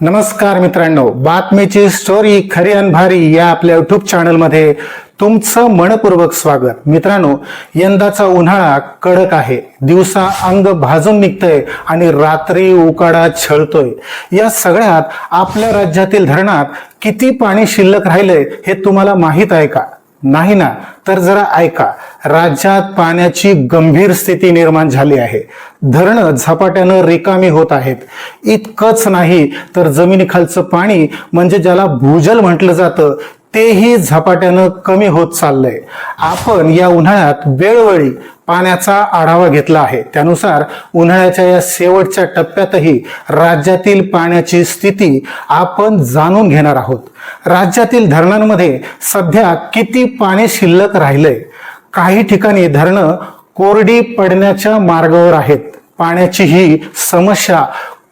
नमस्कार मित्रांनो बातमीची स्टोरी खरी अन भारी या आपल्या युट्यूब चॅनलमध्ये तुमचं मनपूर्वक स्वागत. मित्रांनो यंदाचा उन्हाळा कडक आहे. दिवसा अंग भाजून निघतंय आणि रात्री उकाडा छळतोय. या सगळ्यात आपल्या राज्यातील धरणात किती पाणी शिल्लक राहिलंय हे तुम्हाला माहीत आहे का? नाही ना? तर जरा ऐका. राज्यात पाण्याची गंभीर स्थिती निर्माण झाली आहे. धरणं झपाट्यानं रिकामी होत आहेत. इतकंच नाही तर जमिनीखालचं पाणी म्हणजे ज्याला भूजल म्हटलं जातं तेही झपाट्यानं कमी होत चाललंय. आपण या उन्हाळ्यात वेळोवेळी पाण्याचा आढावा घेतला आहे. त्यानुसार उन्हाळ्याच्या या शेवटच्या टप्प्यातही राज्यातील पाण्याची स्थिती आपण जाणून घेणार आहोत. राज्यातील धरणांमध्ये सध्या किती पाणी शिल्लक राहिलंय? काही ठिकाणी धरणं कोरडी पडण्याच्या मार्गावर आहेत. पाण्याची ही समस्या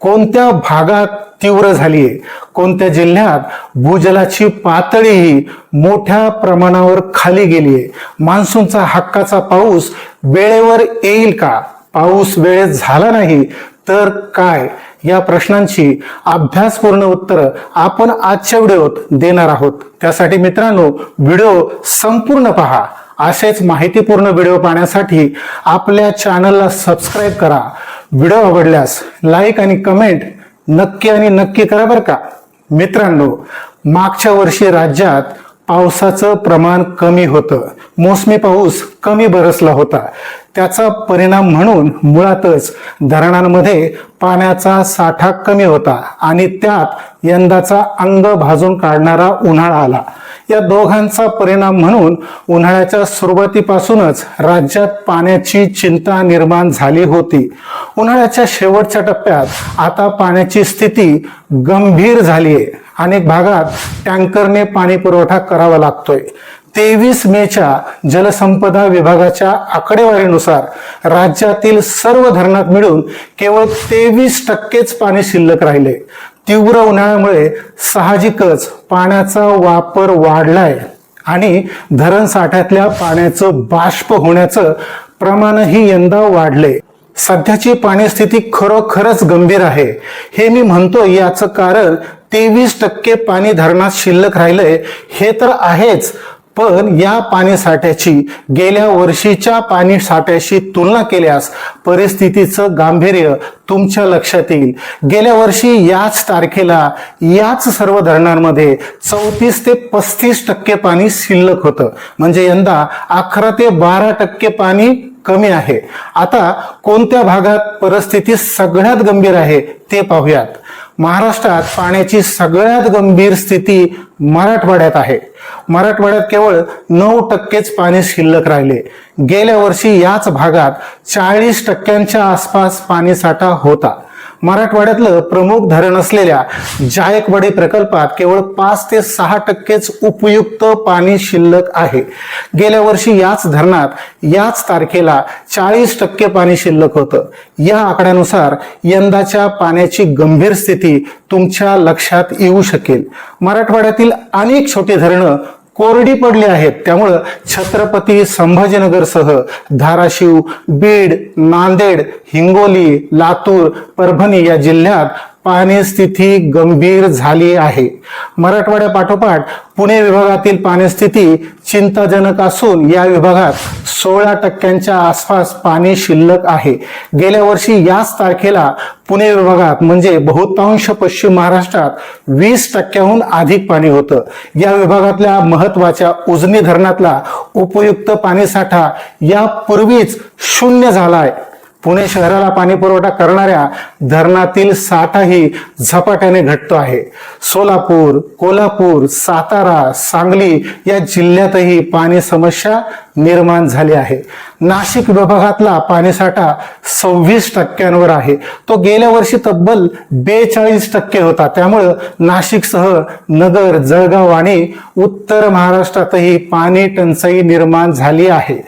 कोणत्या भागात तीव्र झाली आहे कोणत्या जिल्ह्यात भूजलाची पातळीही मोठ्या प्रमाणावर खाली गेली आहे मान्सूनचा हक्काचा पाऊस वेळेवर येईल का? पाऊस वेळेत झाला नाही तर काय? या प्रश्नांची अभ्यासपूर्ण उत्तरं आपण आजच्या व्हिडिओत देणार आहोत. त्यासाठी मित्रांनो व्हिडिओ संपूर्ण पहा. असेच माहितीपूर्ण व्हिडिओ पाहण्यासाठी आपल्या चॅनलला सबस्क्राईब करा. व्हिडिओ आवडल्यास लाईक आणि कमेंट नक्की आणि नक्की करा बरं का. मित्रांनो मागच्या वर्षी राज्यात पावसाचं प्रमाण कमी होतं. मोसमी पाऊस कमी बरसला होता. त्याचा परिणाम म्हणून मुळातच धरणांमध्ये पाण्याचा साठा कमी होता आणि त्यात यंदाचा अंग भाजून काढणारा उन्हाळा आला. या दोघांचा परिणाम म्हणून उन्हाळ्याच्या सुरुवातीपासूनच राज्यात पाण्याची चिंता निर्माण झाली होती. उन्हाळ्याच्या शेवटच्या टप्प्यात आता पाण्याची स्थिती गंभीर झाली आहे अनेक भागात टँकरने पाणी पुरवठा करावा लागतोय. तेवीस मेच्या जलसंपदा विभागाच्या आकडेवारीनुसार राज्यातील सर्व धरणात मिळून केवळ तेवीस टक्केच पाणी शिल्लक राहिले. तीव्र उन्हाळ्यामुळे साहजिकच पाण्याचा वापर वाढलाय आणि धरण साठ्यातल्या पाण्याचं बाष्प होण्याचं प्रमाणही यंदा वाढले सध्याची पाणीस्थिती खरोखरच गंभीर आहे. हे मी म्हणतो याचं कारण तेवीस टक्के पाणी धरणात शिल्लक राहिलंय हे तर आहेच पण या पाणी साठ्याची गेल्या वर्षीच्या पाणी साठ्याशी तुलना केल्यास परिस्थितीचं गांभीर्य तुमच्या लक्षात येईल. गेल्या वर्षी याच तारखेला याच सर्व धरणांमध्ये चौतीस ते पस्तीस टक्के पाणी शिल्लक होतं. म्हणजे यंदा अकरा ते बारा टक्के पाणी कमी आहे. आता कोणत्या भागात परिस्थिती सगळ्यात गंभीर आहे ते पाहूयात. महाराष्ट्रात पाण्याची सगळ्यात गंभीर स्थिती मराठवाड्यात आहे. मराठवाड्यात केवळ नऊ टक्केच पाणी शिल्लक राहिले. गेल्या वर्षी याच भागात चाळीस टक्क्यांच्या आसपास पाणीसाठा होता. मराठवाड्यातलं प्रमुख धरण असलेल्या जायकवाडी प्रकल्पात केवळ पाच ते सहा टक्केच उपयुक्त पाणी शिल्लक आहे. गेल्या वर्षी याच धरणात याच तारखेला चाळीस टक्के पाणी शिल्लक होतं. या आकड्यानुसार यंदाच्या पाण्याची गंभीर स्थिती तुमच्या लक्षात येऊ शकेल. मराठवाड्यातील अनेक छोटी धरणं कोरडी पडली आहेत. त्यामुळं छत्रपती संभाजीनगरसह धाराशिव बीड नांदेड हिंगोली लातूर परभणी या जिल्ह्यात पाणी स्थिती गंभीर झाली आहे. मराठवाड्या पाठोपाठ पुणे विभागातील पाणी स्थिती चिंताजनक असून या विभागात सोळा टक्क्यांच्या आसपास पाणी शिल्लक आहे. गेल्या वर्षी याच तारखेला पुणे विभागात म्हणजे बहुतांश पश्चिम महाराष्ट्रात वीस टक्क्याहून अधिक पाणी होतं. या विभागातल्या महत्त्वाच्या उजनी धरणातला उपयुक्त पाणीसाठा यापूर्वीच शून्य झालाय पुणे शहराला पाणी पुरवठा करणाऱ्या धरणातील साठाही झपाट्याने घटतो आहे. सोलापूर कोल्हापूर सातारा सांगली या जिल्ह्यातही पाणी समस्या निर्माण झाली आहे. नाशिक विभागातला पाणीसाठा सव्वीस टक्क्यांवर आहे. तो गेल्या वर्षी तब्बल बेचाळीस टक्के होता. त्यामुळं नाशिकसह नगर जळगाव आणि उत्तर महाराष्ट्रातही पाणी टंचाई निर्माण झाली आहे.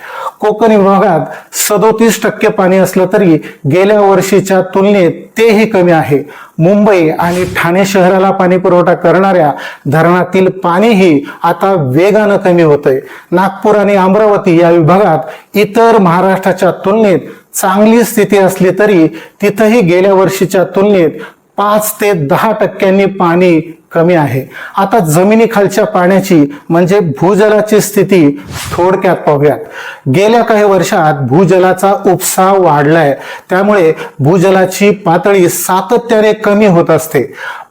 कोकण विभागात सदोतीस टक्के पाणी असलं तरी गेल्या वर्षीच्या तुलनेत तेही कमी आहे. मुंबई आणि ठाणे शहराला पाणी पुरवठा करणाऱ्या धरणातील पाणीही आता वेगानं कमी होतंय. नागपूर आणि अमरावती या विभागात इतर महाराष्ट्राच्या तुलनेत चांगली स्थिती असली तरी तिथंही गेल्या वर्षीच्या तुलनेत पाच ते दहा टक्क्यांनी पाणी कमी आहे. आता जमिनीखालच्या पाण्याची म्हणजे भूजलाची स्थिती थोडक्यात पाहूयात. गेल्या काही वर्षात भूजलाचा उपसा वाढलाय. त्यामुळे भूजलाची पातळी सातत्याने कमी होत असते.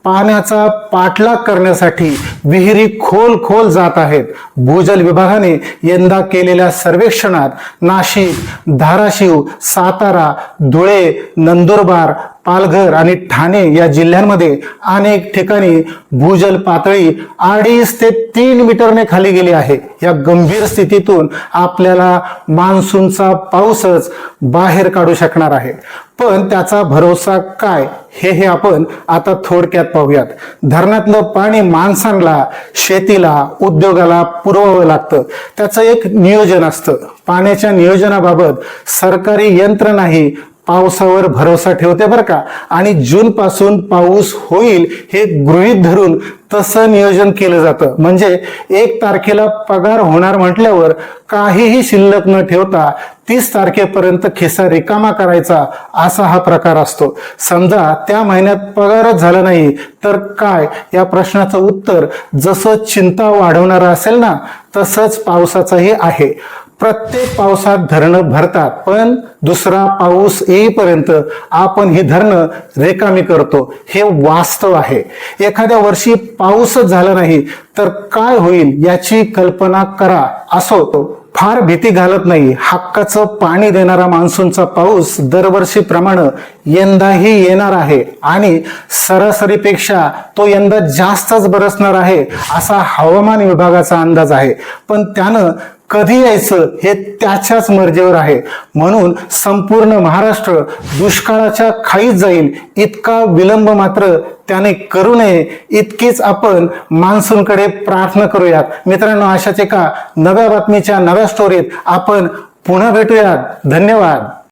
पाण्याचा पाठलाग करण्यासाठी विहिरी खोल खोल जात आहेत. भूजल विभागाने यंदा केलेल्या सर्वेक्षणात नाशिक धाराशिव सातारा धुळे नंदुरबार पालघर आणि ठाणे या जिल्ह्यांमध्ये अनेक ठिकाणी भूजल पातळी अडीच ते तीन मीटरने खाली गेली आहे. या गंभीर स्थितीतून आपल्याला मान्सूनचा पाऊसच बाहेर काढू शकणार आहे. पण त्याचा भरोसा काय हे हे आपण आता थोडक्यात पाहूयात. धरणातलं पाणी माणसांना शेतीला उद्योगाला पुरवावं लागतं. त्याचं एक नियोजन असतं. पाण्याच्या नियोजनाबाबत सरकारी यंत्रणाही पावसावर भरोसा ठेवते बरं का? आणि जून पासून पाऊस होईल हे गृहीत धरून तसं नियोजन केलं जातं. म्हणजे एक तारखेला पगार होणार म्हटल्यावर काहीही शिल्लक न ठेवता तीस तारखेपर्यंत खिसा रिकामा करायचा असा हा प्रकार असतो. समजा त्या महिन्यात पगारच झाला नाही तर काय? या प्रश्नाचं उत्तर जसं चिंता वाढवणारं असेल ना तसंच पावसाचंही आहे. प्रत्येक पावसात धरणं भरतात पण दुसरा पाऊस येईपर्यंत आपण ही धरणं रेकामी करतो. हे वास्तव आहे. एखाद्या वर्षी पाऊसच झाला नाही तर काय होईल याची कल्पना करा. असो फार भीती घालत नाही. हक्काचं पाणी देणारा मान्सूनचा पाऊस दरवर्षीप्रमाणे यंदाही येणार आहे आणि सरासरीपेक्षा तो यंदा जास्तच बरसणार आहे असा हवामान विभागाचा अंदाज आहे. पण त्यानं कधी यायचं हे त्याच्याच मर्जीवर आहे. म्हणून संपूर्ण महाराष्ट्र दुष्काळाच्या खाईत जाईल. इतका विलंब मात्र त्याने करू नये. इतकीच आपण मान्सूनकडे प्रार्थना करूयात. मित्रांनो अशाच एका नव्या बातमीच्या नव्या स्टोरीत आपण पुन्हा भेटूयात. धन्यवाद.